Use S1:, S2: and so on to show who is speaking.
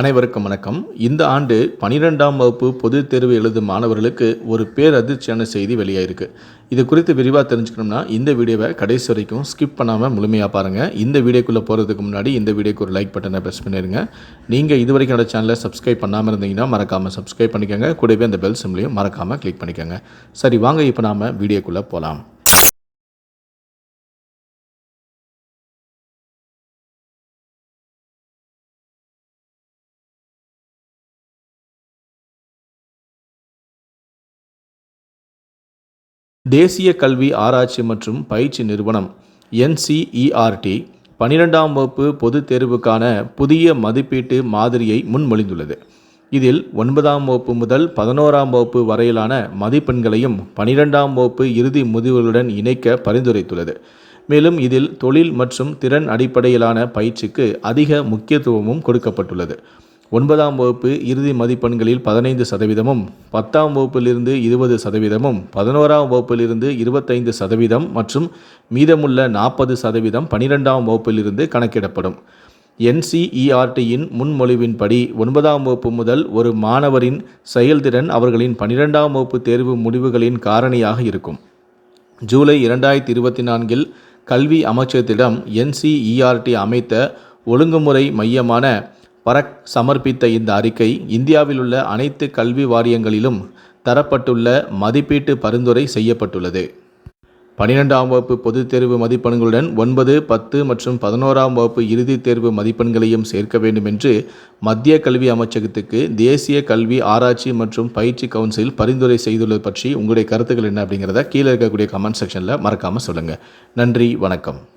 S1: அனைவருக்கும் வணக்கம். இந்த ஆண்டு பனிரெண்டாம் வகுப்பு பொதுத் தேர்வு எழுதும் மாணவர்களுக்கு ஒரு பேரதிர்ச்சியான செய்தி வெளியாயிருக்கு. இது குறித்து விரிவாக தெரிஞ்சுக்கணும்னா இந்த வீடியோவை கடைசி வரைக்கும் ஸ்கிப் பண்ணாமல் முழுமையாக பாருங்கள் இந்த வீடியோக்குள்ளே போகிறதுக்கு முன்னாடி இந்த வீடியோக்கு ஒரு லைக் பட்டனை ப்ரெஸ் பண்ணிடுங்க நீங்கள் இது வரைக்கும் என்னோட சேனலை சப்ஸ்கிரைப் பண்ணாமல் இருந்தீங்கன்னா மறக்காமல் சப்ஸ்கிரைப் பண்ணிக்கோங்க. கூடவே அந்த பெல் சிம்லையும் மறக்காமல் கிளிக் பண்ணிக்கோங்க. சரி வாங்க இப்போ நாம் வீடியோக்குள்ளே போகலாம் தேசிய கல்வி ஆராய்ச்சி மற்றும் பயிற்சி நிறுவனம் என்சிஇஆர்டி பனிரெண்டாம் வகுப்பு பொதுத் தேர்வுக்கான புதிய மதிப்பீட்டு மாதிரியை முன்மொழிந்துள்ளது. இதில் ஒன்பதாம் வகுப்பு முதல் பதினோராம் வகுப்பு வரையிலான மதிப்பெண்களையும் பனிரெண்டாம் வகுப்பு இறுதி முடிவுகளுடன் இணைக்க பரிந்துரைத்துள்ளது. மேலும் இதில் தொழில் மற்றும் திறன் அடிப்படையிலான பயிற்சிக்கு அதிக முக்கியத்துவமும் கொடுக்கப்பட்டுள்ளது. ஒன்பதாம் வகுப்பு இறுதி மதிப்பெண்களில் பதினைந்து சதவீதமும் பத்தாம் வகுப்பிலிருந்து இருபது சதவீதமும் பதினோராம் வகுப்பிலிருந்து இருபத்தைந்து சதவீதம் மற்றும் மீதமுள்ள நாற்பது சதவீதம் பனிரெண்டாம் வகுப்பிலிருந்து கணக்கிடப்படும். என்சிஇஆர்டியின் முன்மொழிவின்படி ஒன்பதாம் வகுப்பு முதல் ஒரு மாணவரின் செயல்திறன் அவர்களின் பனிரெண்டாம் வகுப்பு தேர்வு முடிவுகளின் காரணியாக இருக்கும். ஜூலை இரண்டாயிரத்தி இருபத்தி நான்கில் கல்வி அமைச்சகத்திடம் என்சிஇஆர்டி அமைத்த ஒழுங்குமுறை மையமான பரக் சமர்ப்பித்த இந்த அறிக்கை இந்தியாவில் உள்ள அனைத்து கல்வி வாரியங்களிலும் தரப்பட்டுள்ள மதிப்பீட்டு பரிந்துரை செய்யப்பட்டுள்ளது. பனிரெண்டாம் வகுப்பு பொதுத் தேர்வு மதிப்பெண்களுடன் ஒன்பது பத்து மற்றும் பதினோராம் வகுப்பு இறுதித் தேர்வு மதிப்பெண்களையும் சேர்க்க வேண்டும் என்று மத்திய கல்வி அமைச்சகத்துக்கு தேசிய கல்வி ஆராய்ச்சி மற்றும் பயிற்சி கவுன்சில் பரிந்துரை செய்துள்ளது பற்றி உங்களுடைய கருத்துக்கள் என்ன அப்படிங்கிறத கீழே இருக்கக்கூடிய கமெண்ட் செக்ஷனில் மறக்காமல் சொல்லுங்கள் நன்றி வணக்கம்.